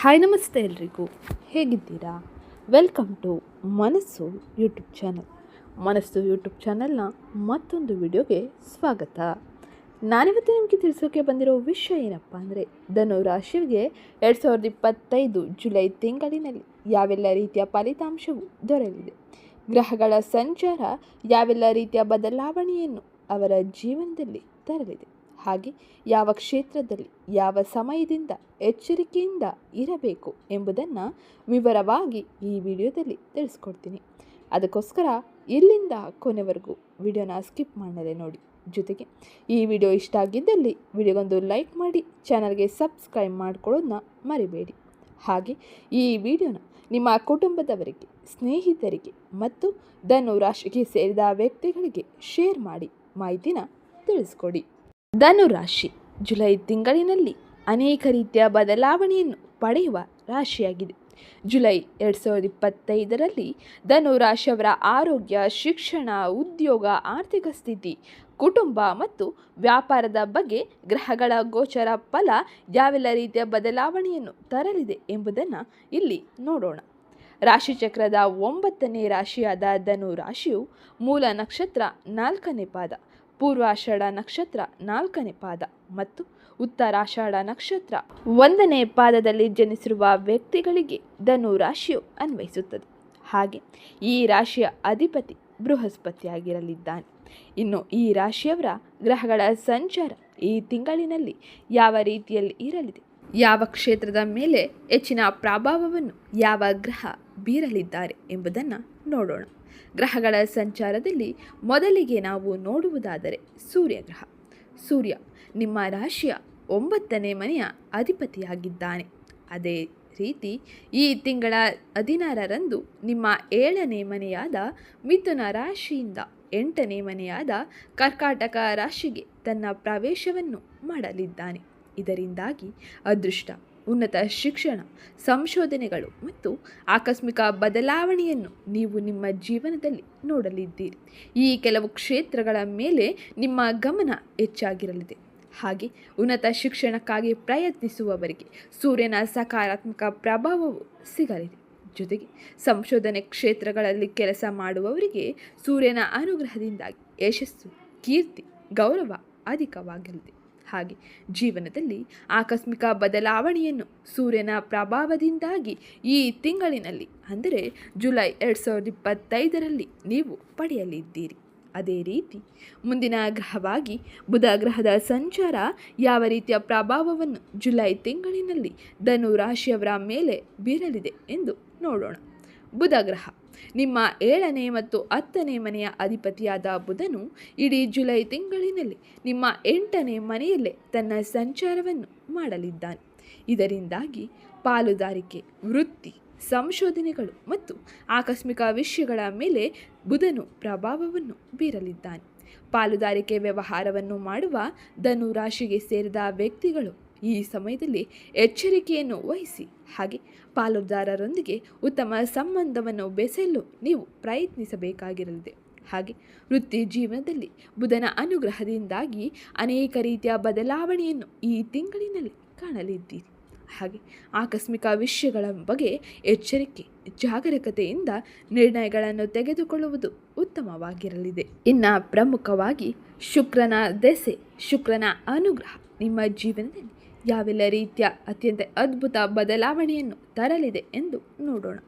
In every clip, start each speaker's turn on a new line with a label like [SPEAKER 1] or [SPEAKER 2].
[SPEAKER 1] Hi ನಮಸ್ತೆ ಎಲ್ರಿಗೂ. ಹೇಗಿದ್ದೀರಾ? Welcome to Manassu YouTube channel Manassu YouTube ಚಾನಲ್ನ ಮತ್ತೊಂದು ವಿಡಿಯೋಗೆ ಸ್ವಾಗತ. ನಾನಿವತ್ತು ನಿಮಗೆ ತಿಳಿಸೋಕೆ ಬಂದಿರೋ ವಿಷಯ ಏನಪ್ಪ ಅಂದರೆ ಧನು ರಾಶಿಗೆ ಎರಡು ಸಾವಿರದ ಇಪ್ಪತ್ತೈದು ಜುಲೈ ತಿಂಗಳಿನಲ್ಲಿ ಯಾವೆಲ್ಲ ರೀತಿಯ ಫಲಿತಾಂಶವು ದೊರೆಯಲಿದೆ? ಗ್ರಹಗಳ ಸಂಚಾರ ಯಾವೆಲ್ಲ ರೀತಿಯ ಬದಲಾವಣೆಯನ್ನು ಅವರ ಜೀವನದಲ್ಲಿ ತರಲಿದೆ? ಹಾಗೆ ಯಾವ ಕ್ಷೇತ್ರದಲ್ಲಿ ಯಾವ ಸಮಯದಿಂದ ಎಚ್ಚರಿಕೆಯಿಂದ ಇರಬೇಕು ಎಂಬುದನ್ನು ವಿವರವಾಗಿ ಈ ವಿಡಿಯೋದಲ್ಲಿ ತಿಳಿಸ್ಕೊಡ್ತೀನಿ. ಅದಕ್ಕೋಸ್ಕರ ಇಲ್ಲಿಂದ ಕೊನೆವರೆಗೂ ವಿಡಿಯೋನ ಸ್ಕಿಪ್ ಮಾಡದೆ ನೋಡಿ. ಜೊತೆಗೆ ಈ ವಿಡಿಯೋ ಇಷ್ಟ ಆಗಿದ್ದಲ್ಲಿ ವಿಡಿಯೋಗೊಂದು ಲೈಕ್ ಮಾಡಿ, ಚಾನಲ್ಗೆ ಸಬ್ಸ್ಕ್ರೈಬ್ ಮಾಡ್ಕೊಳ್ಳೋದನ್ನ ಮರಿಬೇಡಿ. ಹಾಗೆ ಈ ವಿಡಿಯೋನ ನಿಮ್ಮ ಕುಟುಂಬದವರಿಗೆ, ಸ್ನೇಹಿತರಿಗೆ ಮತ್ತು ಧನು ರಾಶಿಗೆ ಸೇರಿದ ವ್ಯಕ್ತಿಗಳಿಗೆ ಶೇರ್ ಮಾಡಿ ಮಾಹಿತಿನ ತಿಳಿಸ್ಕೊಡಿ. ಧನು ರಾಶಿ ಜುಲೈ ತಿಂಗಳಿನಲ್ಲಿ ಅನೇಕ ರೀತಿಯ ಬದಲಾವಣೆಯನ್ನು ಪಡೆಯುವ ರಾಶಿಯಾಗಿದೆ. ಜುಲೈ ಎರಡು ಸಾವಿರದ ಇಪ್ಪತ್ತೈದರಲ್ಲಿ ಧನುರಾಶಿಯವರ ಆರೋಗ್ಯ, ಶಿಕ್ಷಣ, ಉದ್ಯೋಗ, ಆರ್ಥಿಕ ಸ್ಥಿತಿ, ಕುಟುಂಬ ಮತ್ತು ವ್ಯಾಪಾರದ ಬಗ್ಗೆ ಗ್ರಹಗಳ ಗೋಚರ ಫಲ ಯಾವೆಲ್ಲ ರೀತಿಯ ಬದಲಾವಣೆಯನ್ನು ತರಲಿದೆ ಎಂಬುದನ್ನು ಇಲ್ಲಿ ನೋಡೋಣ. ರಾಶಿಚಕ್ರದ ಒಂಬತ್ತನೇ ರಾಶಿಯಾದ ಧನು ರಾಶಿಯು ಮೂಲ ನಕ್ಷತ್ರ ನಾಲ್ಕನೇ ಪಾದ. ಪೂರ್ವಾಷಾಢ ನಕ್ಷತ್ರ ನಾಲ್ಕನೇ ಪಾದ ಮತ್ತು ಉತ್ತರಾಷಾಢ ನಕ್ಷತ್ರ ಒಂದನೇ ಪಾದದಲ್ಲಿ ಜನಿಸಿರುವ ವ್ಯಕ್ತಿಗಳಿಗೆ ಧನು ರಾಶಿಯು ಅನ್ವಯಿಸುತ್ತದೆ. ಹಾಗೆ ಈ ರಾಶಿಯ ಅಧಿಪತಿ ಬೃಹಸ್ಪತಿಯಾಗಿರಲಿದ್ದಾನೆ. ಇನ್ನು ಈ ರಾಶಿಯವರ ಗ್ರಹಗಳ ಸಂಚಾರ ಈ ತಿಂಗಳಿನಲ್ಲಿ ಯಾವ ರೀತಿಯಲ್ಲಿ ಇರಲಿದೆ? ಯಾವ ಕ್ಷೇತ್ರದ ಮೇಲೆ ಹೆಚ್ಚಿನ ಪ್ರಭಾವವನ್ನು ಯಾವ ಗ್ರಹ ಬೀರಲಿದ್ದಾರೆ ಎಂಬುದನ್ನು ನೋಡೋಣ. ಗ್ರಹಗಳ ಸಂಚಾರದಲ್ಲಿ ಮೊದಲಿಗೆ ನಾವು ನೋಡುವುದಾದರೆ ಸೂರ್ಯಗ್ರಹ. ಸೂರ್ಯ ನಿಮ್ಮ ರಾಶಿಯ ಒಂಬತ್ತನೇ ಮನೆಯ ಅಧಿಪತಿಯಾಗಿದ್ದಾನೆ. ಅದೇ ರೀತಿ ಈ ತಿಂಗಳ ಹದಿನಾರರಂದು ನಿಮ್ಮ ಏಳನೇ ಮನೆಯಾದ ಮಿಥುನ ರಾಶಿಯಿಂದ ಎಂಟನೇ ಮನೆಯಾದ ಕರ್ಕಾಟಕ ರಾಶಿಗೆ ತನ್ನ ಪ್ರವೇಶವನ್ನು ಮಾಡಲಿದ್ದಾನೆ. ಇದರಿಂದಾಗಿ ಅದೃಷ್ಟ ಉನ್ನತ ಶಿಕ್ಷಣ, ಸಂಶೋಧನೆಗಳು ಮತ್ತು ಆಕಸ್ಮಿಕ ಬದಲಾವಣೆಯನ್ನು ನೀವು ನಿಮ್ಮ ಜೀವನದಲ್ಲಿ ನೋಡಲಿದ್ದೀರಿ. ಈ ಕೆಲವು ಕ್ಷೇತ್ರಗಳ ಮೇಲೆ ನಿಮ್ಮ ಗಮನ ಹೆಚ್ಚಾಗಿರಲಿದೆ. ಹಾಗೆ ಉನ್ನತ ಶಿಕ್ಷಣಕ್ಕಾಗಿ ಪ್ರಯತ್ನಿಸುವವರಿಗೆ ಸೂರ್ಯನ ಸಕಾರಾತ್ಮಕ ಪ್ರಭಾವವು ಸಿಗಲಿದೆ. ಜೊತೆಗೆ ಸಂಶೋಧನೆ ಕ್ಷೇತ್ರಗಳಲ್ಲಿ ಕೆಲಸ ಮಾಡುವವರಿಗೆ ಸೂರ್ಯನ ಅನುಗ್ರಹದಿಂದಾಗಿ ಯಶಸ್ಸು, ಕೀರ್ತಿ, ಗೌರವ ಅಧಿಕವಾಗಲಿದೆ ಹಾಗೆ ಜೀವನದಲ್ಲಿ ಆಕಸ್ಮಿಕ ಬದಲಾವಣೆಯನ್ನು ಸೂರ್ಯನ ಪ್ರಭಾವದಿಂದಾಗಿ ಈ ತಿಂಗಳಿನಲ್ಲಿ, ಅಂದರೆ ಜುಲೈ ಎರಡು ಸಾವಿರದ ಇಪ್ಪತ್ತೈದರಲ್ಲಿ ನೀವು ಪಡೆಯಲಿದ್ದೀರಿ. ಅದೇ ರೀತಿ ಮುಂದಿನ ಗ್ರಹವಾಗಿ ಬುಧ ಗ್ರಹದ ಸಂಚಾರ ಯಾವ ರೀತಿಯ ಪ್ರಭಾವವನ್ನು ಜುಲೈ ತಿಂಗಳಿನಲ್ಲಿ ಧನು ರಾಶಿಯವರ ಮೇಲೆ ಬೀರಲಿದೆ ಎಂದು ನೋಡೋಣ. ಬುಧ ಗ್ರಹ ನಿಮ್ಮ ಏಳನೇ ಮತ್ತು ಹತ್ತನೇ ಮನೆಯ ಅಧಿಪತಿಯಾದ ಬುಧನು ಇಡೀ ಜುಲೈ ತಿಂಗಳಿನಲ್ಲಿ ನಿಮ್ಮ ಎಂಟನೇ ಮನೆಯಲ್ಲೇ ತನ್ನ ಸಂಚಾರವನ್ನು ಮಾಡಲಿದ್ದಾನೆ. ಇದರಿಂದಾಗಿ ಪಾಲುದಾರಿಕೆ, ವೃತ್ತಿ, ಸಂಶೋಧನೆಗಳು ಮತ್ತು ಆಕಸ್ಮಿಕ ವಿಷಯಗಳ ಮೇಲೆ ಬುಧನು ಪ್ರಭಾವವನ್ನು ಬೀರಲಿದ್ದಾನೆ. ಪಾಲುದಾರಿಕೆ ವ್ಯವಹಾರವನ್ನು ಮಾಡುವ ಧನು ರಾಶಿಗೆ ಸೇರಿದ ವ್ಯಕ್ತಿಗಳು ಈ ಸಮಯದಲ್ಲಿ ಎಚ್ಚರಿಕೆಯನ್ನು ವಹಿಸಿ, ಹಾಗೆ ಪಾಲುದಾರರೊಂದಿಗೆ ಉತ್ತಮ ಸಂಬಂಧವನ್ನು ಬೆಸೆಯಲು ನೀವು ಪ್ರಯತ್ನಿಸಬೇಕಾಗಿರಲಿದೆ. ಹಾಗೆ ವೃತ್ತಿ ಜೀವನದಲ್ಲಿ ಬುಧನ ಅನುಗ್ರಹದಿಂದಾಗಿ ಅನೇಕ ರೀತಿಯ ಬದಲಾವಣೆಯನ್ನು ಈ ತಿಂಗಳಿನಲ್ಲಿ ಕಾಣಲಿದ್ದೀರಿ. ಹಾಗೆ ಆಕಸ್ಮಿಕ ವಿಷಯಗಳ ಬಗ್ಗೆ ಎಚ್ಚರಿಕೆ, ಜಾಗರೂಕತೆಯಿಂದ ನಿರ್ಣಯಗಳನ್ನು ತೆಗೆದುಕೊಳ್ಳುವುದು ಉತ್ತಮವಾಗಿರಲಿದೆ. ಇನ್ನು ಪ್ರಮುಖವಾಗಿ ಶುಕ್ರನ ದೆಸೆ, ಶುಕ್ರನ ಅನುಗ್ರಹ ನಿಮ್ಮ ಜೀವನದಲ್ಲಿ ಯಾವೆಲ್ಲ ರೀತಿಯ ಅತ್ಯಂತ ಅದ್ಭುತ ಬದಲಾವಣೆಯನ್ನು ತರಲಿದೆ ಎಂದು ನೋಡೋಣ.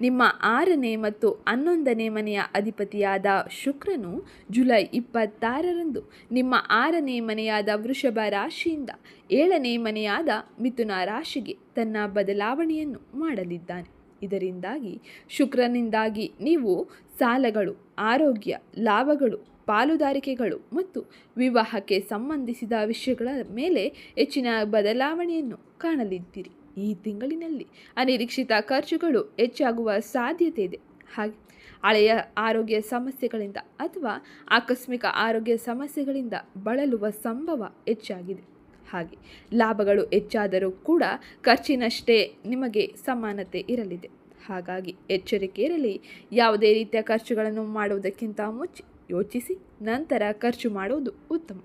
[SPEAKER 1] ನಿಮ್ಮ ಆರನೇ ಮತ್ತು ಹನ್ನೊಂದನೇ ಮನೆಯ ಅಧಿಪತಿಯಾದ ಶುಕ್ರನು ಜುಲೈ ಇಪ್ಪತ್ತಾರರಂದು ನಿಮ್ಮ ಆರನೇ ಮನೆಯಾದ ವೃಷಭ ರಾಶಿಯಿಂದ ಏಳನೇ ಮನೆಯಾದ ಮಿಥುನ ರಾಶಿಗೆ ತನ್ನ ಬದಲಾವಣೆಯನ್ನು ಮಾಡಲಿದ್ದಾನೆ. ಇದರಿಂದಾಗಿ ಶುಕ್ರನಿಂದಾಗಿ ನೀವು ಸಾಲಗಳು, ಆರೋಗ್ಯ, ಲಾಭಗಳು ಪಾಲುದಾರಿಕೆಗಳು ಮತ್ತು ವಿವಾಹಕ್ಕೆ ಸಂಬಂಧಿಸಿದ ವಿಷಯಗಳ ಮೇಲೆ ಹೆಚ್ಚಿನ ಬದಲಾವಣೆಯನ್ನು ಕಾಣಲಿದ್ದೀರಿ. ಈ ತಿಂಗಳಿನಲ್ಲಿ ಅನಿರೀಕ್ಷಿತ ಖರ್ಚುಗಳು ಹೆಚ್ಚಾಗುವ ಸಾಧ್ಯತೆ ಇದೆ. ಹಾಗೆ ಹಳೆಯ ಆರೋಗ್ಯ ಸಮಸ್ಯೆಗಳಿಂದ ಅಥವಾ ಆಕಸ್ಮಿಕ ಆರೋಗ್ಯ ಸಮಸ್ಯೆಗಳಿಂದ ಬಳಲುವ ಸಂಭವ ಹೆಚ್ಚಾಗಿದೆ. ಹಾಗೆ ಲಾಭಗಳು ಹೆಚ್ಚಾದರೂ ಕೂಡ ಖರ್ಚಿನಷ್ಟೇ ನಿಮಗೆ ಸಮಾನತೆ ಇರಲಿದೆ. ಹಾಗಾಗಿ ಎಚ್ಚರಿಕೆ ಇರಲಿ ಯಾವುದೇ ರೀತಿಯ ಖರ್ಚುಗಳನ್ನು ಮಾಡುವುದಕ್ಕಿಂತ ಮುಂಚೆ ಯೋಚಿಸಿ ನಂತರ ಖರ್ಚು ಮಾಡುವುದು ಉತ್ತಮ.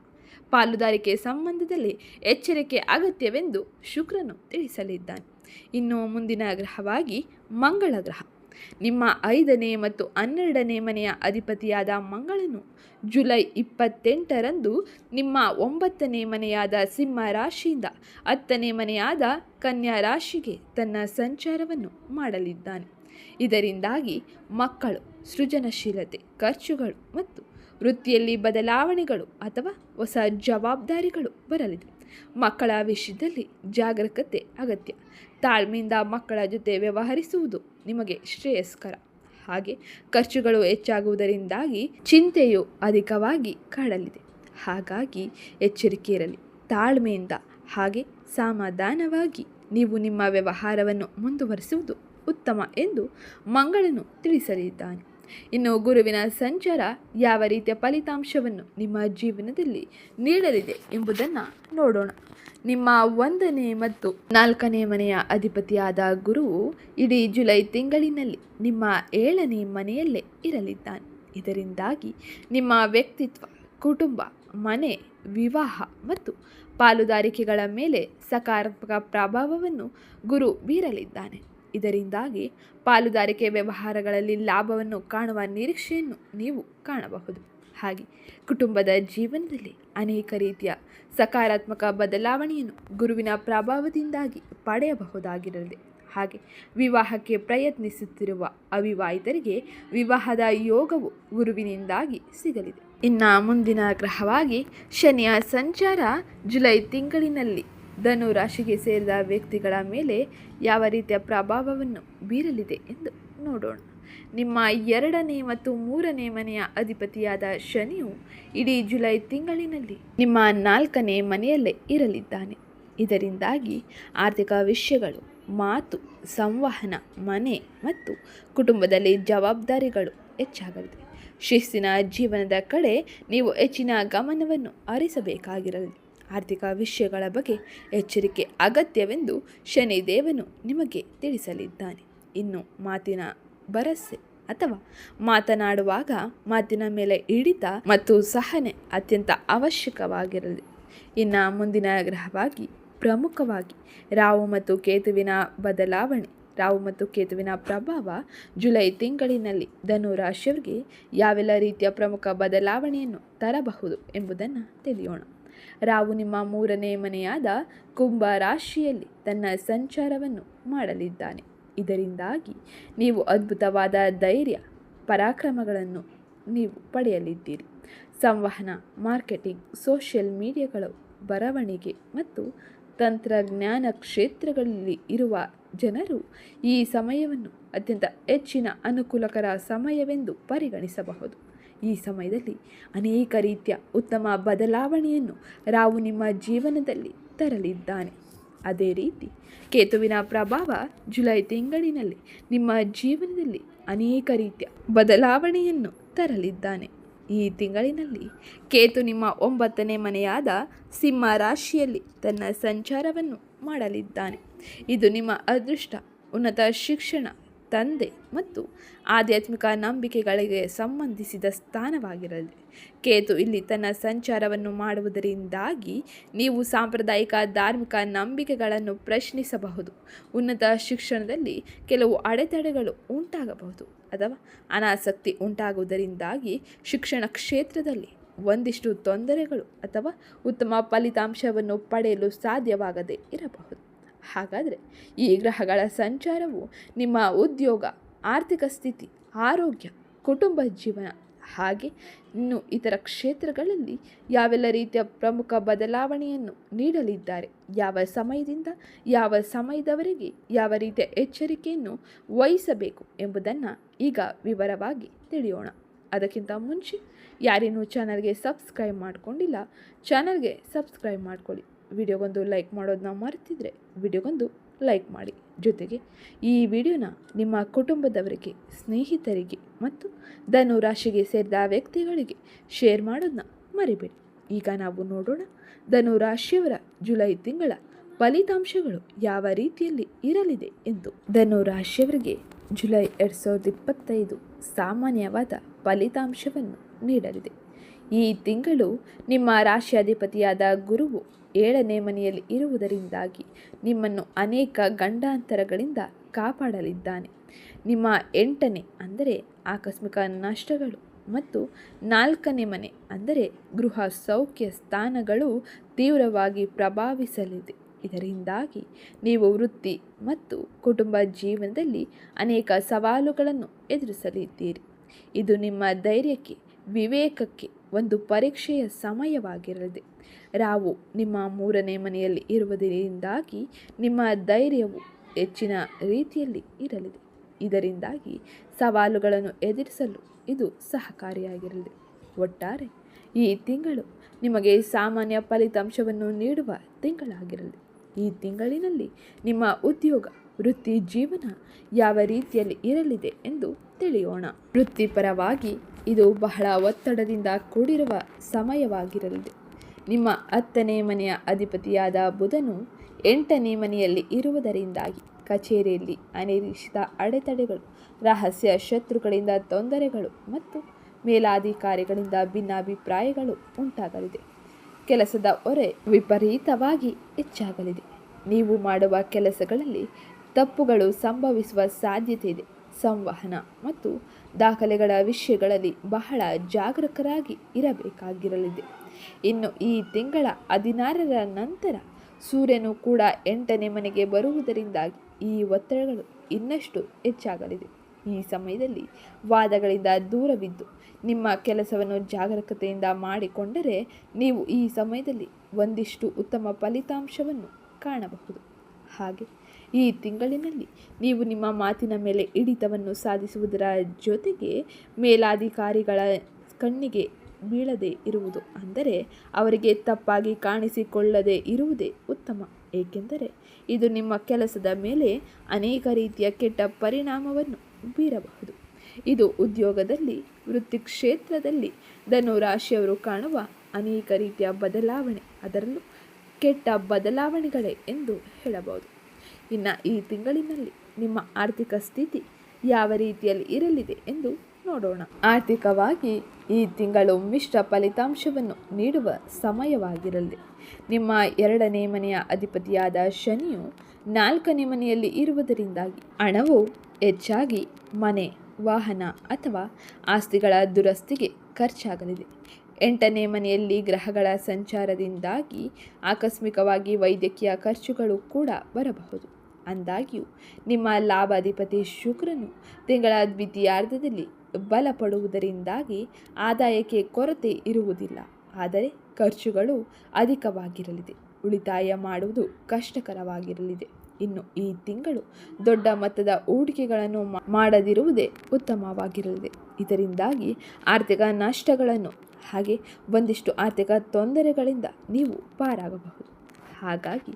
[SPEAKER 1] ಪಾಲುದಾರಿಕೆ ಸಂಬಂಧದಲ್ಲಿ ಎಚ್ಚರಿಕೆ ಅಗತ್ಯವೆಂದು ಶುಕ್ರನು ತಿಳಿಸಲಿದ್ದಾನೆ. ಇನ್ನು ಮುಂದಿನ ಗ್ರಹವಾಗಿ ಮಂಗಳ ಗ್ರಹ. ನಿಮ್ಮ ಐದನೇ ಮತ್ತು ಹನ್ನೆರಡನೇ ಮನೆಯ ಅಧಿಪತಿಯಾದ ಮಂಗಳನು ಜುಲೈ ಇಪ್ಪತ್ತೆಂಟರಂದು ನಿಮ್ಮ ಒಂಬತ್ತನೇ ಮನೆಯಾದ ಸಿಂಹ ರಾಶಿಯಿಂದ ಹತ್ತನೇ ಮನೆಯಾದ ಕನ್ಯಾ ರಾಶಿಗೆ ತನ್ನ ಸಂಚಾರವನ್ನು ಮಾಡಲಿದ್ದಾನೆ. ಇದರಿಂದಾಗಿ ಮಕ್ಕಳು ಸೃಜನಶೀಲತೆ, ಖರ್ಚುಗಳು ಮತ್ತು ವೃತ್ತಿಯಲ್ಲಿ ಬದಲಾವಣೆಗಳು ಅಥವಾ ಹೊಸ ಜವಾಬ್ದಾರಿಗಳು ಬರಲಿದೆ. ಮಕ್ಕಳ ವಿಷಯದಲ್ಲಿ ಜಾಗರೂಕತೆ ಅಗತ್ಯ. ತಾಳ್ಮೆಯಿಂದ ಮಕ್ಕಳ ಜೊತೆ ವ್ಯವಹರಿಸುವುದು ನಿಮಗೆ ಶ್ರೇಯಸ್ಕರ. ಹಾಗೆ ಖರ್ಚುಗಳು ಹೆಚ್ಚಾಗುವುದರಿಂದಾಗಿ ಚಿಂತೆಯು ಅಧಿಕವಾಗಿ ಕಾಡಲಿದೆ. ಹಾಗಾಗಿ ಎಚ್ಚರಿಕೆ ಇರಲಿ. ತಾಳ್ಮೆಯಿಂದ ಹಾಗೆ ಸಮಾಧಾನವಾಗಿ ನೀವು ನಿಮ್ಮ ವ್ಯವಹಾರವನ್ನು ಮುಂದುವರಿಸುವುದು ಉತ್ತಮ ಎಂದು ಮಂಗಳನು ತಿಳಿಸಲಿದ್ದಾನೆ. ಇನ್ನು ಗುರುವಿನ ಸಂಚಾರ ಯಾವ ರೀತಿಯ ಫಲಿತಾಂಶವನ್ನು ನಿಮ್ಮ ಜೀವನದಲ್ಲಿ ನೀಡಲಿದೆ ಎಂಬುದನ್ನು ನೋಡೋಣ. ನಿಮ್ಮ ಒಂದನೇ ಮತ್ತು ನಾಲ್ಕನೇ ಮನೆಯ ಅಧಿಪತಿಯಾದ ಗುರುವು ಇಡೀ ಜುಲೈ ತಿಂಗಳಿನಲ್ಲಿ ನಿಮ್ಮ ಏಳನೇ ಮನೆಯಲ್ಲೇ ಇರಲಿದ್ದಾನೆ. ಇದರಿಂದಾಗಿ ನಿಮ್ಮ ವ್ಯಕ್ತಿತ್ವ, ಕುಟುಂಬ, ಮನೆ, ವಿವಾಹ ಮತ್ತು ಪಾಲುದಾರಿಕೆಗಳ ಮೇಲೆ ಸಕಾರಾತ್ಮಕ ಪ್ರಭಾವವನ್ನು ಗುರು ಬೀರಲಿದ್ದಾನೆ. ಇದರಿಂದಾಗಿ ಪಾಲುದಾರಿಕೆ ವ್ಯವಹಾರಗಳಲ್ಲಿ ಲಾಭವನ್ನು ಕಾಣುವ ನಿರೀಕ್ಷೆಯನ್ನು ನೀವು ಕಾಣಬಹುದು. ಹಾಗೆ ಕುಟುಂಬದ ಜೀವನದಲ್ಲಿ ಅನೇಕ ರೀತಿಯ ಸಕಾರಾತ್ಮಕ ಬದಲಾವಣೆಯನ್ನು ಗುರುವಿನ ಪ್ರಭಾವದಿಂದಾಗಿ ಪಡೆಯಬಹುದಾಗಿರಲಿದೆ. ಹಾಗೆ ವಿವಾಹಕ್ಕೆ ಪ್ರಯತ್ನಿಸುತ್ತಿರುವ ಅವಿವಾಹಿತರಿಗೆ ವಿವಾಹದ ಯೋಗವು ಗುರುವಿನಿಂದಾಗಿ ಸಿಗಲಿದೆ. ಇನ್ನು ಮುಂದಿನ ಗ್ರಹವಾಗಿ ಶನಿಯ ಸಂಚಾರ ಜುಲೈ ತಿಂಗಳಿನಲ್ಲಿ ಧನು ರಾಶಿಗೆ ಸೇರಿದ ವ್ಯಕ್ತಿಗಳ ಮೇಲೆ ಯಾವ ರೀತಿಯ ಪ್ರಭಾವವನ್ನು ಬೀರಲಿದೆ ಎಂದು ನೋಡೋಣ. ನಿಮ್ಮ ಎರಡನೇ ಮತ್ತು ಮೂರನೇ ಮನೆಯ ಅಧಿಪತಿಯಾದ ಶನಿಯು ಇಡೀ ಜುಲೈ ತಿಂಗಳಿನಲ್ಲಿ ನಿಮ್ಮ ನಾಲ್ಕನೇ ಮನೆಯಲ್ಲೇ ಇರಲಿದ್ದಾನೆ. ಇದರಿಂದಾಗಿ ಆರ್ಥಿಕ ವಿಷಯಗಳು, ಮಾತು, ಸಂವಹನ, ಮನೆ ಮತ್ತು ಕುಟುಂಬದಲ್ಲಿ ಜವಾಬ್ದಾರಿಗಳು ಹೆಚ್ಚಾಗಲಿದೆ. ಶಿಸ್ತಿನ ಜೀವನದ ಕಡೆ ನೀವು ಹೆಚ್ಚಿನ ಗಮನವನ್ನು ಹರಿಸಬೇಕಾಗಿರಲಿದೆ ಆರ್ಥಿಕ ವಿಷಯಗಳ ಬಗ್ಗೆ ಎಚ್ಚರಿಕೆ, ಅಗತ್ಯವೆಂದು ಶನಿದೇವನು ನಿಮಗೆ ತಿಳಿಸಲಿದ್ದಾನೆ. ಇನ್ನು ಮಾತಿನ ಭರಸೆ ಅಥವಾ ಮಾತನಾಡುವಾಗ ಮಾತಿನ ಮೇಲೆ ಹಿಡಿತ ಮತ್ತು ಸಹನೆ ಅತ್ಯಂತ ಅವಶ್ಯಕವಾಗಿರಲಿ. ಇನ್ನು ಮುಂದಿನ ಗ್ರಹವಾಗಿ ಪ್ರಮುಖವಾಗಿ ರಾವು ಮತ್ತು ಕೇತುವಿನ ಬದಲಾವಣೆ ರಾವು ಮತ್ತು ಕೇತುವಿನ ಪ್ರಭಾವ ಜುಲೈ ತಿಂಗಳಿನಲ್ಲಿ ಧನು ರಾಶಿಯವರಿಗೆ ಯಾವೆಲ್ಲ ರೀತಿಯ ಪ್ರಮುಖ ಬದಲಾವಣೆಯನ್ನು ತರಬಹುದು ಎಂಬುದನ್ನು ತಿಳಿಯೋಣ. ರಾವು ನಿಮ್ಮ ಮೂರನೇ ಮನೆಯಾದ ಕುಂಭ ರಾಶಿಯಲ್ಲಿ ತನ್ನ ಸಂಚಾರವನ್ನು ಮಾಡಲಿದ್ದಾನೆ. ಇದರಿಂದಾಗಿ ನೀವು ಅದ್ಭುತವಾದ ಧೈರ್ಯ, ಪರಾಕ್ರಮಗಳನ್ನು ನೀವು ಪಡೆಯಲಿದ್ದೀರಿ. ಸಂವಹನ, ಮಾರ್ಕೆಟಿಂಗ್, ಸೋಷಿಯಲ್ ಮೀಡಿಯಾಗಳು, ಬರವಣಿಗೆ ಮತ್ತು ತಂತ್ರಜ್ಞಾನ ಕ್ಷೇತ್ರಗಳಲ್ಲಿ ಇರುವ ಜನರು ಈ ಸಮಯವನ್ನು ಅತ್ಯಂತ ಹೆಚ್ಚಿನ ಅನುಕೂಲಕರ ಸಮಯವೆಂದು ಪರಿಗಣಿಸಬಹುದು. ಈ ಸಮಯದಲ್ಲಿ ಅನೇಕ ರೀತಿಯ ಉತ್ತಮ ಬದಲಾವಣೆಯನ್ನು ರಾವು ನಿಮ್ಮ ಜೀವನದಲ್ಲಿ ತರಲಿದ್ದಾನೆ. ಅದೇ ರೀತಿ ಕೇತುವಿನ ಪ್ರಭಾವ ಜುಲೈ ತಿಂಗಳಿನಲ್ಲಿ ನಿಮ್ಮ ಜೀವನದಲ್ಲಿ ಅನೇಕ ರೀತಿಯ ಬದಲಾವಣೆಯನ್ನು ತರಲಿದ್ದಾನೆ. ಈ ತಿಂಗಳಿನಲ್ಲಿ ಕೇತು ನಿಮ್ಮ ಒಂಬತ್ತನೇ ಮನೆಯಾದ ಸಿಂಹ ರಾಶಿಯಲ್ಲಿ ತನ್ನ ಸಂಚಾರವನ್ನು ಮಾಡಲಿದ್ದಾನೆ. ಇದು ನಿಮ್ಮ ಅದೃಷ್ಟ, ಉನ್ನತ ಶಿಕ್ಷಣ ತಂದೆ ಮತ್ತು ಆಧ್ಯಾತ್ಮಿಕ ನಂಬಿಕೆಗಳಿಗೆ ಸಂಬಂಧಿಸಿದ ಸ್ಥಾನವಾಗಿರಲಿ. ಕೇತು ಇಲ್ಲಿ ತನ್ನ ಸಂಚಾರವನ್ನು ಮಾಡುವುದರಿಂದಾಗಿ ನೀವು ಸಾಂಪ್ರದಾಯಿಕ ಧಾರ್ಮಿಕ ನಂಬಿಕೆಗಳನ್ನು ಪ್ರಶ್ನಿಸಬಹುದು. ಉನ್ನತ ಶಿಕ್ಷಣದಲ್ಲಿ ಕೆಲವು ಅಡೆತಡೆಗಳು ಉಂಟಾಗಬಹುದು ಅಥವಾ ಅನಾಸಕ್ತಿ ಉಂಟಾಗುವುದರಿಂದಾಗಿ ಶಿಕ್ಷಣ ಕ್ಷೇತ್ರದಲ್ಲಿ ಒಂದಿಷ್ಟು ತೊಂದರೆಗಳು ಅಥವಾ ಉತ್ತಮ ಫಲಿತಾಂಶವನ್ನು ಪಡೆಯಲು ಸಾಧ್ಯವಾಗದೇ ಇರಬಹುದು. ಹಾಗಾದರೆ ಈ ಗ್ರಹಗಳ ಸಂಚಾರವು ನಿಮ್ಮ ಉದ್ಯೋಗ, ಆರ್ಥಿಕ ಸ್ಥಿತಿ, ಆರೋಗ್ಯ, ಕುಟುಂಬ ಜೀವನ ಹಾಗೆ ಇನ್ನು ಇತರ ಕ್ಷೇತ್ರಗಳಲ್ಲಿ ಯಾವೆಲ್ಲ ರೀತಿಯ ಪ್ರಮುಖ ಬದಲಾವಣೆಯನ್ನು ನೀಡಲಿದ್ದಾರೆ, ಯಾವ ಸಮಯದಿಂದ, ಯಾವ ಸಮಯದವರೆಗೆ, ಯಾವ ರೀತಿಯ ಎಚ್ಚರಿಕೆಯನ್ನು ವಹಿಸಬೇಕು ಎಂಬುದನ್ನು ಈಗ ವಿವರವಾಗಿ ತಿಳಿಯೋಣ. ಅದಕ್ಕಿಂತ ಮುಂಚೆ ಯಾರೇನೂ ಚಾನಲ್ಗೆ ಸಬ್ಸ್ಕ್ರೈಬ್ ಮಾಡಿಕೊಂಡಿಲ್ಲ ಚಾನಲ್ಗೆ ಸಬ್ಸ್ಕ್ರೈಬ್ ಮಾಡ್ಕೊಳ್ಳಿ. ವಿಡಿಯೋಗೊಂದು ಲೈಕ್ ಮಾಡೋದನ್ನ ಮರೆತಿದ್ರೆ ವಿಡಿಯೋಗೊಂದು ಲೈಕ್ ಮಾಡಿ. ಜೊತೆಗೆ ಈ ವಿಡಿಯೋನ ನಿಮ್ಮ ಕುಟುಂಬದವರಿಗೆ, ಸ್ನೇಹಿತರಿಗೆ ಮತ್ತು ಧನು ರಾಶಿಗೆ ಸೇರಿದ ವ್ಯಕ್ತಿಗಳಿಗೆ ಶೇರ್ ಮಾಡೋದನ್ನ ಮರಿಬೇಡಿ. ಈಗ ನಾವು ನೋಡೋಣ ಧನು ರಾಶಿಯವರ ಜುಲೈ ತಿಂಗಳ ಫಲಿತಾಂಶಗಳು ಯಾವ ರೀತಿಯಲ್ಲಿ ಇರಲಿದೆ ಎಂದು. ಧನು ರಾಶಿಯವರಿಗೆ ಜುಲೈ ಎರಡು ಸಾವಿರದ ಇಪ್ಪತ್ತೈದು ಸಾಮಾನ್ಯವಾದ ಫಲಿತಾಂಶವನ್ನು ನೀಡಲಿದೆ. ಈ ತಿಂಗಳು ನಿಮ್ಮ ರಾಶಿಯಾಧಿಪತಿಯಾದ ಗುರುವು ಏಳನೇ ಮನೆಯಲ್ಲಿ ಇರುವುದರಿಂದಾಗಿ ನಿಮ್ಮನ್ನು ಅನೇಕ ಗಂಡಾಂತರಗಳಿಂದ ಕಾಪಾಡಲಿದ್ದಾನೆ. ನಿಮ್ಮ ಎಂಟನೇ ಅಂದರೆ ಆಕಸ್ಮಿಕ ನಷ್ಟಗಳು ಮತ್ತು ನಾಲ್ಕನೇ ಮನೆ ಅಂದರೆ ಗೃಹ ಸೌಖ್ಯ ಸ್ಥಾನಗಳು ತೀವ್ರವಾಗಿ ಪ್ರಭಾವಿಸಲಿದೆ. ಇದರಿಂದಾಗಿ ನೀವು ವೃತ್ತಿ ಮತ್ತು ಕುಟುಂಬ ಜೀವನದಲ್ಲಿ ಅನೇಕ ಸವಾಲುಗಳನ್ನು ಎದುರಿಸಲಿದ್ದೀರಿ. ಇದು ನಿಮ್ಮ ಧೈರ್ಯಕ್ಕೆ, ವಿವೇಕಕ್ಕೆ ಒಂದು ಪರೀಕ್ಷೆಯ ಸಮಯವಾಗಿರಲಿದೆ. ರಾವು ನಿಮ್ಮ ಮೂರನೇ ಮನೆಯಲ್ಲಿ ಇರುವುದರಿಂದಾಗಿ ನಿಮ್ಮ ಧೈರ್ಯವು ಹೆಚ್ಚಿನ ರೀತಿಯಲ್ಲಿ ಇರಲಿದೆ. ಇದರಿಂದಾಗಿ ಸವಾಲುಗಳನ್ನು ಎದುರಿಸಲು ಇದು ಸಹಕಾರಿಯಾಗಿರಲಿದೆ. ಒಟ್ಟಾರೆ, ಈ ತಿಂಗಳು ನಿಮಗೆ ಸಾಮಾನ್ಯ ಫಲಿತಾಂಶವನ್ನು ನೀಡುವ ತಿಂಗಳಾಗಿರಲಿದೆ ಈ ತಿಂಗಳಿನಲ್ಲಿ ನಿಮ್ಮ ಉದ್ಯೋಗ, ವೃತ್ತಿ ಜೀವನ ಯಾವ ರೀತಿಯಲ್ಲಿ ಇರಲಿದೆ ಎಂದು ತಿಳಿಯೋಣ. ವೃತ್ತಿಪರವಾಗಿ ಇದು ಬಹಳ ಒತ್ತಡದಿಂದ ಕೂಡಿರುವ ಸಮಯವಾಗಿರಲಿದೆ. ನಿಮ್ಮ ಹತ್ತನೇ ಮನೆಯ ಅಧಿಪತಿಯಾದ ಬುಧನು ಎಂಟನೇ ಮನೆಯಲ್ಲಿ ಇರುವುದರಿಂದಾಗಿ ಕಚೇರಿಯಲ್ಲಿ ಅನಿರೀಕ್ಷಿತ ಅಡೆತಡೆಗಳು, ರಹಸ್ಯ ಶತ್ರುಗಳಿಂದ ತೊಂದರೆಗಳು ಮತ್ತು ಮೇಲಾಧಿಕಾರಿಗಳಿಂದ ಭಿನ್ನಾಭಿಪ್ರಾಯಗಳು ಉಂಟಾಗಲಿದೆ. ಕೆಲಸದ ಹೊರೆ ವಿಪರೀತವಾಗಿ ಹೆಚ್ಚಾಗಲಿದೆ. ನೀವು ಮಾಡುವ ಕೆಲಸಗಳಲ್ಲಿ ತಪ್ಪುಗಳು ಸಂಭವಿಸುವ ಸಾಧ್ಯತೆ ಇದೆ. ಸಂವಹನ ಮತ್ತು ದಾಖಲೆಗಳ ವಿಷಯಗಳಲ್ಲಿ ಬಹಳ ಜಾಗರೂಕರಾಗಿ ಇರಬೇಕಾಗಿರಲಿದೆ. ಇನ್ನು ಈ ತಿಂಗಳ ಹದಿನಾರರ ನಂತರ ಸೂರ್ಯನು ಕೂಡ ಎಂಟನೇ ಮನೆಗೆ ಬರುವುದರಿಂದಾಗಿ ಈ ಒತ್ತಡಗಳು ಇನ್ನಷ್ಟು ಹೆಚ್ಚಾಗಲಿದೆ. ಈ ಸಮಯದಲ್ಲಿ ವಾದಗಳಿಂದ ದೂರವಿದ್ದು ನಿಮ್ಮ ಕೆಲಸವನ್ನು ಜಾಗರೂಕತೆಯಿಂದ ಮಾಡಿಕೊಂಡರೆ ನೀವು ಈ ಸಮಯದಲ್ಲಿ ಒಂದಿಷ್ಟು ಉತ್ತಮ ಫಲಿತಾಂಶವನ್ನು ಕಾಣಬಹುದು. ಹಾಗೆ ಈ ತಿಂಗಳಿನಲ್ಲಿ ನೀವು ನಿಮ್ಮ ಮಾತಿನ ಮೇಲೆ ಹಿಡಿತವನ್ನು ಸಾಧಿಸುವುದರ ಜೊತೆಗೆ ಮೇಲಾಧಿಕಾರಿಗಳ ಕಣ್ಣಿಗೆ ಬೀಳದೆ ಇರುವುದು ಅಂದರೆ ಅವರಿಗೆ ತಪ್ಪಾಗಿ ಕಾಣಿಸಿಕೊಳ್ಳದೆ ಇರುವುದೇ ಉತ್ತಮ. ಏಕೆಂದರೆ ಇದು ನಿಮ್ಮ ಕೆಲಸದ ಮೇಲೆ ಅನೇಕ ರೀತಿಯ ಕೆಟ್ಟ ಪರಿಣಾಮವನ್ನು ಬೀರಬಹುದು. ಇದು ಉದ್ಯೋಗದಲ್ಲಿ ವೃತ್ತಿ ಕ್ಷೇತ್ರದಲ್ಲಿ ಧನು ರಾಶಿಯವರು ಕಾಣುವ ಅನೇಕ ರೀತಿಯ ಬದಲಾವಣೆ. ಅದರಲ್ಲೂ ಕೆಟ್ಟ ಬದಲಾವಣೆಗಳೇ ಎಂದು ಹೇಳಬಹುದು. ಇನ್ನು ಈ ತಿಂಗಳಿನಲ್ಲಿ ನಿಮ್ಮ ಆರ್ಥಿಕ ಸ್ಥಿತಿ ಯಾವ ರೀತಿಯಲ್ಲಿ ಇರಲಿದೆ ಎಂದು ನೋಡೋಣ. ಆರ್ಥಿಕವಾಗಿ ಈ ತಿಂಗಳು ಮಿಶ್ರ ಫಲಿತಾಂಶವನ್ನು ನೀಡುವ ಸಮಯವಾಗಿರಲಿದೆ ನಿಮ್ಮ ಎರಡನೇ ಮನೆಯ ಅಧಿಪತಿಯಾದ ಶನಿಯು ನಾಲ್ಕನೇ ಮನೆಯಲ್ಲಿ ಇರುವುದರಿಂದಾಗಿ ಹಣವು ಹೆಚ್ಚಾಗಿ ಮನೆ ವಾಹನ ಅಥವಾ ಆಸ್ತಿಗಳ ದುರಸ್ತಿಗೆ ಖರ್ಚಾಗಲಿದೆ. ಎಂಟನೇ ಮನೆಯಲ್ಲಿ ಗ್ರಹಗಳ ಸಂಚಾರದಿಂದಾಗಿ ಆಕಸ್ಮಿಕವಾಗಿ ವೈದ್ಯಕೀಯ ಖರ್ಚುಗಳು ಕೂಡ ಬರಬಹುದು. ಅಂದಾಗ್ಯೂ, ನಿಮ್ಮ ಲಾಭಾಧಿಪತಿ ಶುಕ್ರನು ತಿಂಗಳ ದ್ವಿತೀಯಾರ್ಧದಲ್ಲಿ ಬಲಪಡುವುದರಿಂದಾಗಿ ಆದಾಯಕ್ಕೆ ಕೊರತೆ ಇರುವುದಿಲ್ಲ. ಆದರೆ ಖರ್ಚುಗಳು ಅಧಿಕವಾಗಿರಲಿದೆ. ಉಳಿತಾಯ ಮಾಡುವುದು ಕಷ್ಟಕರವಾಗಿರಲಿದೆ. ಇನ್ನು ಈ ತಿಂಗಳು ದೊಡ್ಡ ಮೊತ್ತದ ಹೂಡಿಕೆಗಳನ್ನು ಮಾಡದಿರುವುದೇ ಉತ್ತಮವಾಗಿರಲಿದೆ. ಇದರಿಂದಾಗಿ ಆರ್ಥಿಕ ನಷ್ಟಗಳನ್ನು ಹಾಗೆ ಒಂದಿಷ್ಟು ಆರ್ಥಿಕ ತೊಂದರೆಗಳಿಂದ ನೀವು ಪಾರಾಗಬಹುದು. ಹಾಗಾಗಿ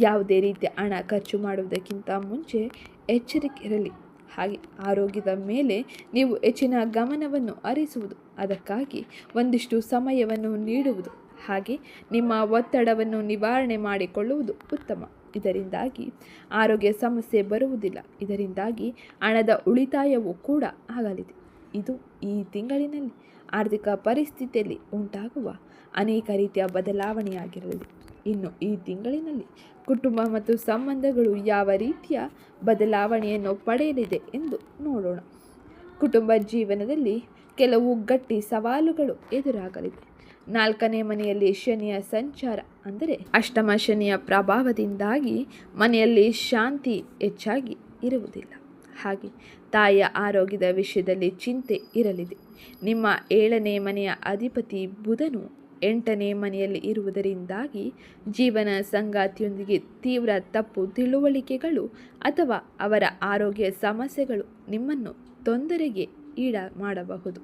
[SPEAKER 1] ಯಾವುದೇ ರೀತಿಯ ಹಣ ಖರ್ಚು ಮಾಡುವುದಕ್ಕಿಂತ ಮುಂಚೆ ಎಚ್ಚರಿಕೆ ಇರಲಿ ಹಾಗೆ ಆರೋಗ್ಯದ ಮೇಲೆ ನೀವು ಹೆಚ್ಚಿನ ಗಮನವನ್ನು ಹರಿಸುವುದು, ಅದಕ್ಕಾಗಿ ಒಂದಿಷ್ಟು ಸಮಯವನ್ನು ನೀಡುವುದು. ಹಾಗೆ ನಿಮ್ಮ ಒತ್ತಡವನ್ನು ನಿವಾರಣೆ ಮಾಡಿಕೊಳ್ಳುವುದು ಉತ್ತಮ. ಇದರಿಂದಾಗಿ ಆರೋಗ್ಯ ಸಮಸ್ಯೆ ಬರುವುದಿಲ್ಲ. ಇದರಿಂದಾಗಿ ಹಣದ ಉಳಿತಾಯವೂ ಕೂಡ ಆಗಲಿದೆ. ಇದು ಈ ತಿಂಗಳಿನಲ್ಲಿ ಆರ್ಥಿಕ ಪರಿಸ್ಥಿತಿಯಲ್ಲಿ ಉಂಟಾಗುವ ಅನೇಕ ರೀತಿಯ ಬದಲಾವಣೆಯಾಗಿರಲಿದೆ. ಇನ್ನು ಈ ತಿಂಗಳಿನಲ್ಲಿ ಕುಟುಂಬ ಮತ್ತು ಸಂಬಂಧಗಳು ಯಾವ ರೀತಿಯ ಬದಲಾವಣೆಯನ್ನು ಪಡೆಯಲಿದೆ ಎಂದು ನೋಡೋಣ. ಕುಟುಂಬ ಜೀವನದಲ್ಲಿ ಕೆಲವು ಗಟ್ಟಿ ಸವಾಲುಗಳು ಎದುರಾಗಲಿವೆ. ನಾಲ್ಕನೇ ಮನೆಯಲ್ಲಿ ಶನಿಯ ಸಂಚಾರ ಅಂದರೆ ಅಷ್ಟಮ ಶನಿಯ ಪ್ರಭಾವದಿಂದಾಗಿ ಮನೆಯಲ್ಲಿ ಶಾಂತಿ ಹೆಚ್ಚಾಗಿ ಇರುವುದಿಲ್ಲ. ಹಾಗೆ ತಾಯಿಯ ಆರೋಗ್ಯದ ವಿಷಯದಲ್ಲಿ ಚಿಂತೆ ಇರಲಿದೆ. ನಿಮ್ಮ ಏಳನೇ ಮನೆಯ ಅಧಿಪತಿ ಬುಧನು ಎಂಟನೇ ಮನೆಯಲ್ಲಿ ಇರುವುದರಿಂದಾಗಿ ಜೀವನ ಸಂಗಾತಿಯೊಂದಿಗೆ ತೀವ್ರ ತಪ್ಪು ತಿಳುವಳಿಕೆಗಳು ಅಥವಾ ಅವರ ಆರೋಗ್ಯ ಸಮಸ್ಯೆಗಳು ನಿಮ್ಮನ್ನು ತೊಂದರೆಗೆ ಈಡ ಮಾಡಬಹುದು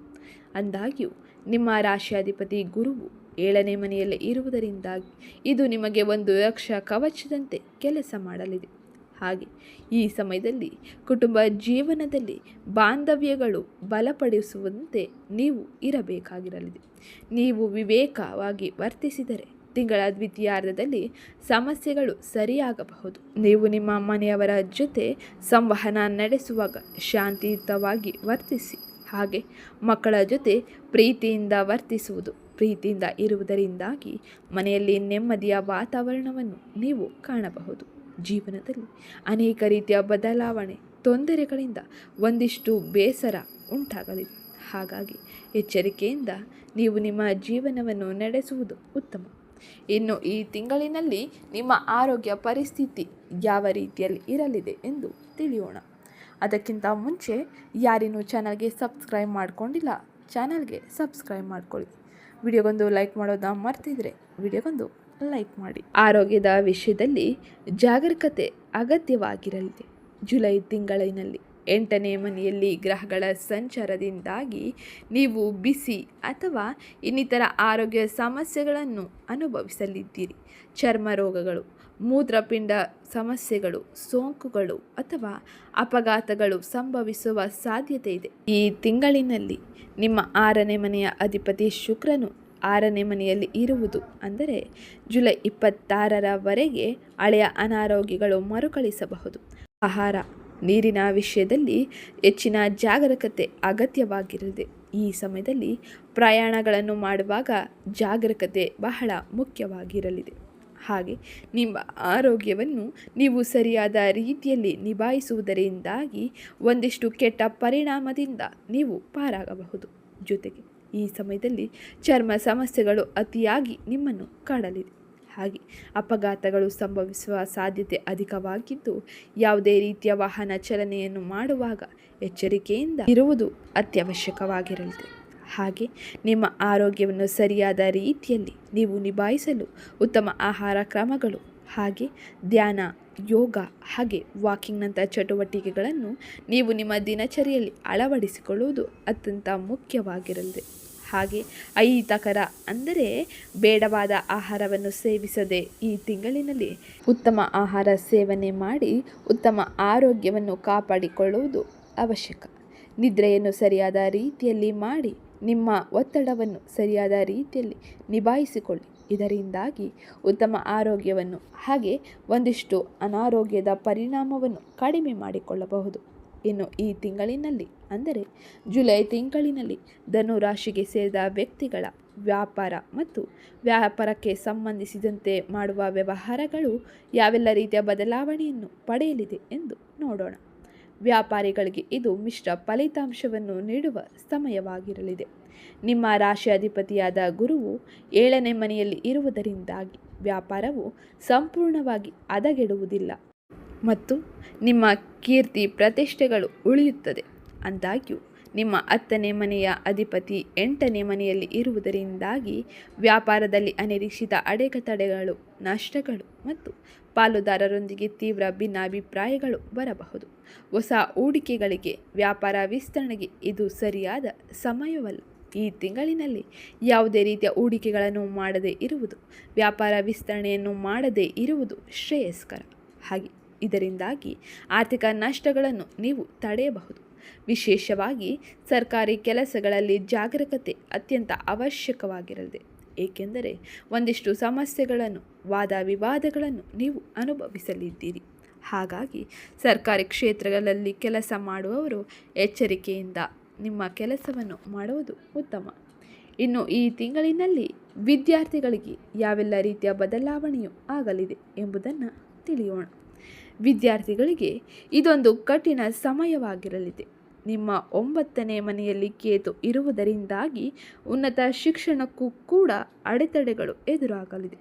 [SPEAKER 1] ಅಂದಾಗ್ಯೂ ನಿಮ್ಮ ರಾಶಿಯಾಧಿಪತಿ ಗುರುವು ಏಳನೇ ಮನೆಯಲ್ಲಿ ಇರುವುದರಿಂದಾಗಿ ಇದು ನಿಮಗೆ ಒಂದು ರಕ್ಷ ಕವಚದಂತೆ ಕೆಲಸ ಮಾಡಲಿದೆ. ಹಾಗೆ ಈ ಸಮಯದಲ್ಲಿ ಕುಟುಂಬ ಜೀವನದಲ್ಲಿ ಬಾಂಧವ್ಯಗಳು ಬಲಪಡಿಸುವಂತೆ ನೀವು ಇರಬೇಕಾಗಿರಲಿದೆ. ನೀವು ವಿವೇಕವಾಗಿ ವರ್ತಿಸಿದರೆ ತಿಂಗಳ ದ್ವಿತೀಯಾರ್ಧದಲ್ಲಿ ಸಮಸ್ಯೆಗಳು ಸರಿಯಾಗಬಹುದು. ನೀವು ನಿಮ್ಮ ಮನೆಯವರ ಜೊತೆ ಸಂವಹನ ನಡೆಸುವಾಗ ಶಾಂತಿಯುತವಾಗಿ ವರ್ತಿಸಿ. ಹಾಗೆ ಮಕ್ಕಳ ಜೊತೆ ಪ್ರೀತಿಯಿಂದ ವರ್ತಿಸುವುದು, ಪ್ರೀತಿಯಿಂದ ಇರುವುದರಿಂದಾಗಿ ಮನೆಯಲ್ಲಿ ನೆಮ್ಮದಿಯ ವಾತಾವರಣವನ್ನು ನೀವು ಕಾಣಬಹುದು. ಜೀವನದಲ್ಲಿ ಅನೇಕ ರೀತಿಯ ಬದಲಾವಣೆ, ತೊಂದರೆಗಳಿಂದ ಒಂದಿಷ್ಟು ಬೇಸರ ಉಂಟಾಗಲಿದೆ. ಹಾಗಾಗಿ ಎಚ್ಚರಿಕೆಯಿಂದ ನೀವು ನಿಮ್ಮ ಜೀವನವನ್ನು ನಡೆಸುವುದು ಉತ್ತಮ. ಇನ್ನು ಈ ತಿಂಗಳಿನಲ್ಲಿ ನಿಮ್ಮ ಆರೋಗ್ಯ ಪರಿಸ್ಥಿತಿ ಯಾವ ರೀತಿಯಲ್ಲಿ ಇರಲಿದೆ ಎಂದು ತಿಳಿಯೋಣ. ಅದಕ್ಕಿಂತ ಮುಂಚೆ ಯಾರಿನ್ನೂ ಚಾನಲ್ಗೆ ಸಬ್ಸ್ಕ್ರೈಬ್ ಮಾಡಿಕೊಂಡಿಲ್ಲ, ಚಾನಲ್ಗೆ ಸಬ್ಸ್ಕ್ರೈಬ್ ಮಾಡ್ಕೊಳ್ಳಿ. ವಿಡಿಯೋಗೊಂದು ಲೈಕ್ ಮಾಡೋದನ್ನ ಮರ್ತಿದ್ರೆ ವಿಡಿಯೋಗೊಂದು ಲೈಕ್ ಮಾಡಿ. ಆರೋಗ್ಯದ ವಿಷಯದಲ್ಲಿ ಜಾಗರೂಕತೆ ಅಗತ್ಯವಾಗಿರಲಿದೆ ಜುಲೈ ತಿಂಗಳಿನಲ್ಲಿ ಎಂಟನೇ ಮನೆಯಲ್ಲಿ ಗ್ರಹಗಳ ಸಂಚಾರದಿಂದಾಗಿ ನೀವು ಬಿಸಿ ಅಥವಾ ಇನ್ನಿತರ ಆರೋಗ್ಯ ಸಮಸ್ಯೆಗಳನ್ನು ಅನುಭವಿಸಲಿದ್ದೀರಿ. ಚರ್ಮ ರೋಗಗಳು ಮೂತ್ರಪಿಂಡ ಸಮಸ್ಯೆಗಳು, ಸೋಂಕುಗಳು ಅಥವಾ ಅಪಘಾತಗಳು ಸಂಭವಿಸುವ ಸಾಧ್ಯತೆ ಇದೆ. ಈ ತಿಂಗಳಿನಲ್ಲಿ ನಿಮ್ಮ ಆರನೇ ಮನೆಯ ಅಧಿಪತಿ ಶುಕ್ರನು ಆರನೇ ಮನೆಯಲ್ಲಿ ಇರುವುದು ಅಂದರೆ ಜುಲೈ ಇಪ್ಪತ್ತಾರರವರೆಗೆ ಹಳೆಯ ಅನಾರೋಗ್ಯಗಳು ಮರುಕಳಿಸಬಹುದು. ಆಹಾರ, ನೀರಿನ ವಿಷಯದಲ್ಲಿ ಹೆಚ್ಚಿನ ಜಾಗರೂಕತೆ ಅಗತ್ಯವಾಗಿರಲಿದೆ. ಈ ಸಮಯದಲ್ಲಿ ಪ್ರಯಾಣಗಳನ್ನು ಮಾಡುವಾಗ ಜಾಗರೂಕತೆ ಬಹಳ ಮುಖ್ಯವಾಗಿರಲಿದೆ. ಹಾಗೆ ನಿಮ್ಮ ಆರೋಗ್ಯವನ್ನು ನೀವು ಸರಿಯಾದ ರೀತಿಯಲ್ಲಿ ನಿಭಾಯಿಸುವುದರಿಂದಾಗಿ ಒಂದಿಷ್ಟು ಕೆಟ್ಟ ಪರಿಣಾಮದಿಂದ ನೀವು ಪಾರಾಗಬಹುದು. ಜೊತೆಗೆ ಈ ಸಮಯದಲ್ಲಿ ಚರ್ಮ ಸಮಸ್ಯೆಗಳು ಅತಿಯಾಗಿ ನಿಮ್ಮನ್ನು ಕಾಡಲಿದೆ. ಹಾಗೆ ಅಪಘಾತಗಳು ಸಂಭವಿಸುವ ಸಾಧ್ಯತೆ ಅಧಿಕವಾಗಿದ್ದು, ಯಾವುದೇ ರೀತಿಯ ವಾಹನ ಚಲನೆಯನ್ನು ಮಾಡುವಾಗ ಎಚ್ಚರಿಕೆಯಿಂದ ಇರುವುದು ಅತ್ಯವಶ್ಯಕವಾಗಿರಲಿದೆ. ಹಾಗೆ ನಿಮ್ಮ ಆರೋಗ್ಯವನ್ನು ಸರಿಯಾದ ರೀತಿಯಲ್ಲಿ ನೀವು ನಿಭಾಯಿಸಲು ಉತ್ತಮ ಆಹಾರ ಕ್ರಮಗಳು, ಹಾಗೆ ಧ್ಯಾನ, ಯೋಗ, ಹಾಗೆ ವಾಕಿಂಗ್ನಂಥ ಚಟುವಟಿಕೆಗಳನ್ನು ನೀವು ನಿಮ್ಮ ದಿನಚರಿಯಲ್ಲಿ ಅಳವಡಿಸಿಕೊಳ್ಳುವುದು ಅತ್ಯಂತ ಮುಖ್ಯವಾಗಿರಲಿದೆ. ಹಾಗೆ ಅಹಿತಕರ ಅಂದರೆ ಬೇಡವಾದ ಆಹಾರವನ್ನು ಸೇವಿಸದೆ ಈ ತಿಂಗಳಿನಲ್ಲಿ ಉತ್ತಮ ಆಹಾರ ಸೇವನೆ ಮಾಡಿ ಉತ್ತಮ ಆರೋಗ್ಯವನ್ನು ಕಾಪಾಡಿಕೊಳ್ಳುವುದು ಅವಶ್ಯಕ. ನಿದ್ರೆಯನ್ನು ಸರಿಯಾದ ರೀತಿಯಲ್ಲಿ ಮಾಡಿ ನಿಮ್ಮ ಒತ್ತಡವನ್ನು ಸರಿಯಾದ ರೀತಿಯಲ್ಲಿ ನಿಭಾಯಿಸಿಕೊಳ್ಳಿ. ಇದರಿಂದಾಗಿ ಉತ್ತಮ ಆರೋಗ್ಯವನ್ನು ಹಾಗೆ ಒಂದಿಷ್ಟು ಅನಾರೋಗ್ಯದ ಪರಿಣಾಮವನ್ನು ಕಡಿಮೆ ಮಾಡಿಕೊಳ್ಳಬಹುದು. ಇನ್ನು ಈ ತಿಂಗಳಿನಲ್ಲಿ, ಅಂದರೆ ಜುಲೈ ತಿಂಗಳಿನಲ್ಲಿ ಧನು ರಾಶಿಗೆ ಸೇರಿದ ವ್ಯಕ್ತಿಗಳ ವ್ಯಾಪಾರ ಮತ್ತು ವ್ಯಾಪಾರಕ್ಕೆ ಸಂಬಂಧಿಸಿದಂತೆ ಮಾಡುವ ವ್ಯವಹಾರಗಳು ಯಾವೆಲ್ಲ ರೀತಿಯ ಬದಲಾವಣೆಯನ್ನು ಪಡೆಯಲಿದೆ ಎಂದು ನೋಡೋಣ. ವ್ಯಾಪಾರಿಗಳಿಗೆ ಇದು ಮಿಶ್ರ ಫಲಿತಾಂಶವನ್ನು ನೀಡುವ ಸಮಯವಾಗಿರಲಿದೆ. ನಿಮ್ಮ ರಾಶಿ ಅಧಿಪತಿಯಾದ ಗುರುವು ಏಳನೇ ಮನೆಯಲ್ಲಿ ಇರುವುದರಿಂದಾಗಿ ವ್ಯಾಪಾರವು ಸಂಪೂರ್ಣವಾಗಿ ಹದಗೆಡುವುದಿಲ್ಲ ಮತ್ತು ನಿಮ್ಮ ಕೀರ್ತಿ ಪ್ರತಿಷ್ಠೆಗಳು ಉಳಿಯುತ್ತದೆ. ಅಂದಾಗ್ಯೂ, ನಿಮ್ಮ ಹತ್ತನೇ ಮನೆಯ ಅಧಿಪತಿ ಎಂಟನೇ ಮನೆಯಲ್ಲಿ ಇರುವುದರಿಂದಾಗಿ ವ್ಯಾಪಾರದಲ್ಲಿ ಅನಿರೀಕ್ಷಿತ ಅಡೆತಡೆಗಳು ನಷ್ಟಗಳು ಮತ್ತು ಪಾಲುದಾರರೊಂದಿಗೆ ತೀವ್ರ ಭಿನ್ನಾಭಿಪ್ರಾಯಗಳು ಬರಬಹುದು. ಹೊಸ ಹೂಡಿಕೆಗಳಿಗೆ ವ್ಯಾಪಾರ ವಿಸ್ತರಣೆಗೆ ಇದು ಸರಿಯಾದ ಸಮಯವಲ್ಲ. ಈ ತಿಂಗಳಿನಲ್ಲಿ ಯಾವುದೇ ರೀತಿಯ ಹೂಡಿಕೆಗಳನ್ನು ಮಾಡದೇ ಇರುವುದು, ವ್ಯಾಪಾರ ವಿಸ್ತರಣೆಯನ್ನು ಮಾಡದೇ ಇರುವುದು ಶ್ರೇಯಸ್ಕರ. ಹಾಗೆ ಇದರಿಂದಾಗಿ ಆರ್ಥಿಕ ನಷ್ಟಗಳನ್ನು ನೀವು ತಡೆಯಬಹುದು. ವಿಶೇಷವಾಗಿ ಸರ್ಕಾರಿ ಕೆಲಸಗಳಲ್ಲಿ ಜಾಗರೂಕತೆ ಅತ್ಯಂತ ಅವಶ್ಯಕವಾಗಿರಲಿದೆ. ಏಕೆಂದರೆ ಒಂದಿಷ್ಟು ಸಮಸ್ಯೆಗಳನ್ನು, ವಾದ ವಿವಾದಗಳನ್ನು ನೀವು ಅನುಭವಿಸಲಿದ್ದೀರಿ. ಹಾಗಾಗಿ ಸರ್ಕಾರಿ ಕ್ಷೇತ್ರಗಳಲ್ಲಿ ಕೆಲಸ ಮಾಡುವವರು ಎಚ್ಚರಿಕೆಯಿಂದ ನಿಮ್ಮ ಕೆಲಸವನ್ನು ಮಾಡುವುದು ಉತ್ತಮ. ಇನ್ನು ಈ ತಿಂಗಳಿನಲ್ಲಿ ವಿದ್ಯಾರ್ಥಿಗಳಿಗೆ ಯಾವೆಲ್ಲ ರೀತಿಯ ಬದಲಾವಣೆಯು ಆಗಲಿದೆ ಎಂಬುದನ್ನು ತಿಳಿಯೋಣ. ವಿದ್ಯಾರ್ಥಿಗಳಿಗೆ ಇದೊಂದು ಕಠಿಣ ಸಮಯವಾಗಿರಲಿದೆ. ನಿಮ್ಮ ಒಂಬತ್ತನೇ ಮನೆಯಲ್ಲಿ ಕೇತು ಇರುವುದರಿಂದಾಗಿ ಉನ್ನತ ಶಿಕ್ಷಣಕ್ಕೂ ಕೂಡ ಅಡೆತಡೆಗಳು ಎದುರಾಗಲಿದೆ.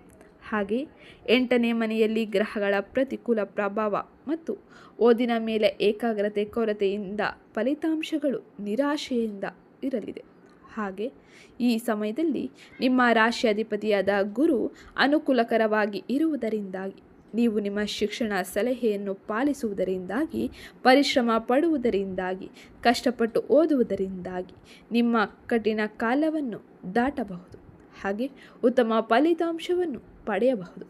[SPEAKER 1] ಹಾಗೆ ಎಂಟನೇ ಮನೆಯಲ್ಲಿ ಗ್ರಹಗಳ ಪ್ರತಿಕೂಲ ಪ್ರಭಾವ ಮತ್ತು ಓದಿನ ಮೇಲೆ ಏಕಾಗ್ರತೆ ಕೊರತೆಯಿಂದ ಫಲಿತಾಂಶಗಳು ನಿರಾಶೆಯಿಂದ ಇರಲಿದೆ. ಹಾಗೆ ಈ ಸಮಯದಲ್ಲಿ ನಿಮ್ಮ ರಾಶಿ ಅಧಿಪತಿಯಾದ ಗುರು ಅನುಕೂಲಕರವಾಗಿ ಇರುವುದರಿಂದಾಗಿ, ನೀವು ನಿಮ್ಮ ಶಿಕ್ಷಣ ಸಲಹೆಯನ್ನು ಪಾಲಿಸುವುದರಿಂದಾಗಿ, ಪರಿಶ್ರಮ ಪಡುವುದರಿಂದಾಗಿ, ಕಷ್ಟಪಟ್ಟು ಓದುವುದರಿಂದಾಗಿ ನಿಮ್ಮ ಕಠಿಣ ಕಾಲವನ್ನು ದಾಟಬಹುದು. ಹಾಗೆ ಉತ್ತಮ ಫಲಿತಾಂಶವನ್ನು ಪಡೆಯಬಹುದು.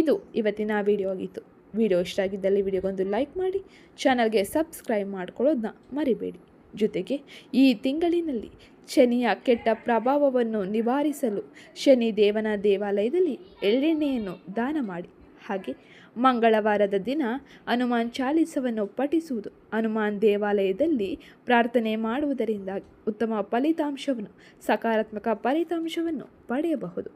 [SPEAKER 1] ಇದು ಇವತ್ತಿನ ವಿಡಿಯೋ ಆಗಿತ್ತು. ವಿಡಿಯೋ ಇಷ್ಟ ಆಗಿದ್ದಲ್ಲಿ ವಿಡಿಯೋಗೊಂದು ಲೈಕ್ ಮಾಡಿ ಚಾನಲ್ಗೆ ಸಬ್ಸ್ಕ್ರೈಬ್ ಮಾಡ್ಕೊಳ್ಳೋದನ್ನ ಮರಿಬೇಡಿ. ಜೊತೆಗೆ ಈ ತಿಂಗಳಿನಲ್ಲಿ ಶನಿಯ ಕೆಟ್ಟ ಪ್ರಭಾವವನ್ನು ನಿವಾರಿಸಲು ಶನಿ ದೇವನ ದೇವಾಲಯದಲ್ಲಿ ಎಳ್ಳೆಣ್ಣೆಯನ್ನು ದಾನ ಮಾಡಿ. ಹಾಗೆ ಮಂಗಳವಾರದ ದಿನ ಹನುಮಾನ್ ಚಾಲಿಸವನ್ನು ಪಠಿಸುವುದು. ಹನುಮಾನ್ ದೇವಾಲಯದಲ್ಲಿ ಪ್ರಾರ್ಥನೆ ಮಾಡುವುದರಿಂದ ಉತ್ತಮ ಫಲಿತಾಂಶವನ್ನು, ಸಕಾರಾತ್ಮಕ ಫಲಿತಾಂಶವನ್ನು ಪಡೆಯಬಹುದು.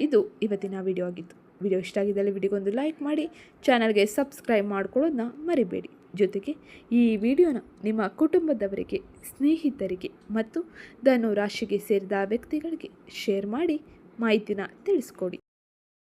[SPEAKER 1] ಇದು ಇವತ್ತಿನ ವಿಡಿಯೋ ಆಗಿತ್ತು. ವಿಡಿಯೋ ಇಷ್ಟ ಆಗಿದ್ದಲ್ಲಿ ವಿಡಿಯೋಗೊಂದು ಲೈಕ್ ಮಾಡಿ ಚಾನಲ್ಗೆ ಸಬ್ಸ್ಕ್ರೈಬ್ ಮಾಡ್ಕೊಳ್ಳೋದನ್ನ ಮರಿಬೇಡಿ. ಜೊತೆಗೆ ಈ ವಿಡಿಯೋನ ನಿಮ್ಮ ಕುಟುಂಬದವರಿಗೆ, ಸ್ನೇಹಿತರಿಗೆ ಮತ್ತು ಧನು ರಾಶಿಗೆ ಸೇರಿದ ವ್ಯಕ್ತಿಗಳಿಗೆ ಶೇರ್ ಮಾಡಿ, ಮಾಹಿತಿನ ತಿಳಿಸ್ಕೊಡಿ.